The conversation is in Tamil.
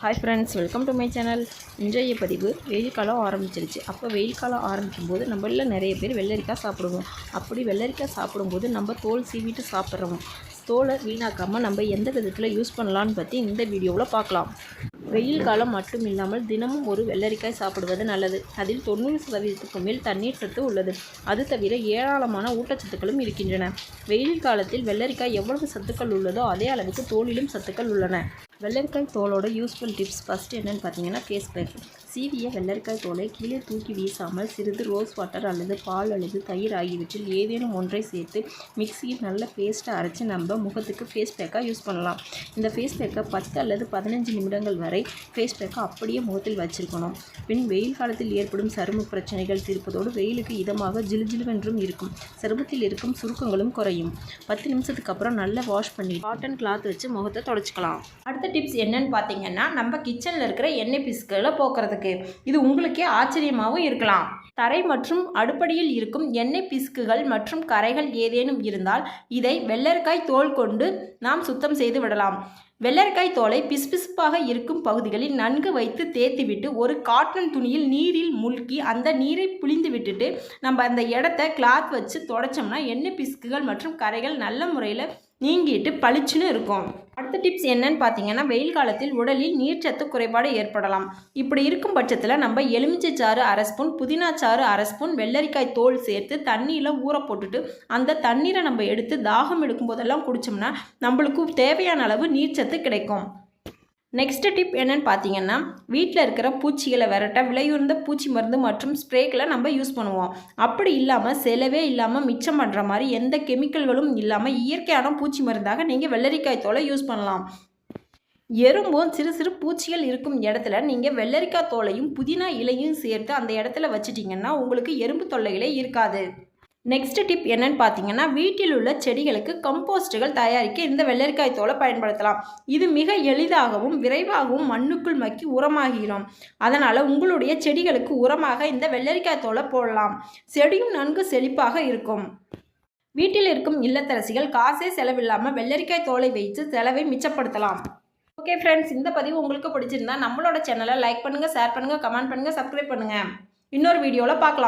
Hi friends welcome to my channel இன்றைய பதிவு வெயில் காலம் ஆரம்பிச்சிருச்சு. அப்போ வெயில் காலம் ஆரம்பிக்கும் போது நம்மள நிறைய பேர் வெள்ளரிக்காய் சாப்பிடுவோம். அப்படி வெள்ளரிக்காய் சாப்பிடும்போது நம்ம தோல் சீவிட்டு சாப்பிட்றோம். தோலை வீணாக்காமல் நம்ம எந்த விதத்தில் யூஸ் பண்ணலான்னு பற்றி இந்த வீடியோவில் பார்க்கலாம். வெயில் காலம் மட்டும் இல்லாமல் தினமும் ஒரு வெள்ளரிக்காய் சாப்பிடுவது நல்லது. அதில் தொண்ணூறு சதவீதத்துக்கு மேல் தண்ணீர் சத்து உள்ளது. அது தவிர ஏராளமான ஊட்டச்சத்துக்களும் இருக்கின்றன. வெயில் காலத்தில் வெள்ளரிக்காய் எவ்வளவு சத்துக்கள் உள்ளதோ அதே அளவுக்கு தோலிலும் சத்துக்கள் உள்ளன. வெள்ளரிக்காய் தோலோட யூஸ்ஃபுல் டிப்ஸ் ஃபஸ்ட் என்னென்னு பார்த்தீங்கன்னா ஃபேஸ் பேக் சீவிய வெள்ளரிக்காய் தோலை கீழே தூக்கி வீசாமல் சிறிது ரோஸ் வாட்டர் அல்லது பால் அல்லது தயிர் ஆகியவற்றில் ஏதேனும் ஒன்றை சேர்த்து மிக்சியில் நல்ல பேஸ்ட்டை அரைச்சி நம்ம முகத்துக்கு ஃபேஸ் பேக்காக யூஸ் பண்ணலாம். இந்த ஃபேஸ் பேக்கை பத்து அல்லது பதினஞ்சு நிமிடங்கள் வரை ஃபேஸ் பேக்கை அப்படியே முகத்தில் வச்சிருக்கணும். பின் வெயில் காலத்தில் ஏற்படும் சரும பிரச்சனைகள் தீர்ப்பதோடு வெயிலுக்கு இதமாக ஜிலுஜிலுவென்றும் இருக்கும். சருமத்தில் இருக்கும் சுருக்கங்களும் குறையும். பத்து நிமிஷத்துக்கு அப்புறம் நல்லா வாஷ் பண்ணி காட்டன் கிளாத் வச்சு முகத்தை தொடச்சிக்கலாம். அடுத்த டிப்ஸ் என்னன்னு பார்த்தீங்கன்னா நம்ம கிச்சனில் இருக்கிற எண்ணெய் பிசுக்களை போக்குறதுக்கு. இது உங்களுக்கே ஆச்சரியமாகவும் இருக்கலாம். தரை மற்றும் அடுப்படியில் இருக்கும் எண்ணெய் பிசுக்குகள் மற்றும் கரைகள் ஏதேனும் இருந்தால் இதை வெள்ளரிக்காய் தோல் கொண்டு நாம் சுத்தம் செய்து விடலாம். வெள்ளரிக்காய் தோலை பிசுபிசுப்பாக இருக்கும் பகுதிகளில் நன்கு வைத்து தேய்த்துவிட்டு ஒரு காட்டன் துணியில் நீரில் முழுக்கி அந்த நீரை புளிந்து விட்டுட்டு நம்ம அந்த இடத்த கிளாத் வச்சு தொடச்சோம்னா எண்ணெய் பிசுக்குகள் மற்றும் கரைகள் நல்ல முறையில் நீங்கிட்டு பளிச்சுன்னு இருக்கும். அடுத்த டிப்ஸ் என்னன்னு பார்த்தீங்கன்னா வெயில் காலத்தில் உடலில் நீர்ச்சத்து குறைபாடு ஏற்படலாம். இப்படி இருக்கும் பட்சத்தில் நம்ம எலுமிச்சை சாறு அரை ஸ்பூன் புதினா சாறு அரை ஸ்பூன் வெள்ளரிக்காய் தோல் சேர்த்து தண்ணியில் ஊற போட்டுட்டு அந்த தண்ணீரை நம்ம எடுத்து தாகம் எடுக்கும் போதெல்லாம் குடித்தோம்னா நம்மளுக்கு தேவையான அளவு நீர்ச்சத்து கிடைக்கும். நெக்ஸ்ட் டிப் என்னென்னு பார்த்தீங்கன்னா வீட்டில் இருக்கிற பூச்சிகளை விரட்ட விலையுறந்த பூச்சி மருந்து மற்றும் ஸ்ப்ரேக்களை நம்ம யூஸ் பண்ணுவோம். அப்படி இல்லாமல் செலவே இல்லாமல் மிச்சம் பண்ணுற மாதிரி எந்த கெமிக்கல்களும் இல்லாமல் இயற்கையான பூச்சி மருந்தாக நீங்கள் வெள்ளரிக்காய் தோலை யூஸ் பண்ணலாம். எறும்பும் சிறு சிறு பூச்சிகள் இருக்கும் இடத்துல நீங்கள் வெள்ளரிக்காய் தோலையும் புதினா இலையும் சேர்த்து அந்த இடத்துல வச்சிட்டிங்கன்னா உங்களுக்கு எறும்பு தொல்லைகளே இருக்காது. நெக்ஸ்ட் டிப் என்னன்னு பார்த்தீங்கன்னா வீட்டில் உள்ள செடிகளுக்கு கம்போஸ்ட்டுகள் தயாரிக்க இந்த வெள்ளரிக்காய் தோலை பயன்படுத்தலாம். இது மிக எளிதாகவும் விரைவாகவும் மண்ணுக்குள் மக்கி உரமாகிறோம் அதனால் உங்களுடைய செடிகளுக்கு உரமாக இந்த வெள்ளரிக்காய் தோலை போடலாம். செடியும் நன்கு செழிப்பாக இருக்கும். வீட்டில் இருக்கும் இல்லத்தரசிகள் காசே செலவில்லாமல் வெள்ளரிக்காய் தோலை வைத்து செலவை மிச்சப்படுத்தலாம். ஓகே ஃப்ரெண்ட்ஸ் இந்த பதிவு உங்களுக்கு பிடிச்சிருந்தா நம்மளோட சேனலை லைக் பண்ணுங்கள் ஷேர் பண்ணுங்கள் கமெண்ட் பண்ணுங்கள் சப்ஸ்கிரைப் பண்ணுங்கள் இன்னொரு வீடியோவில் பார்க்கலாம்.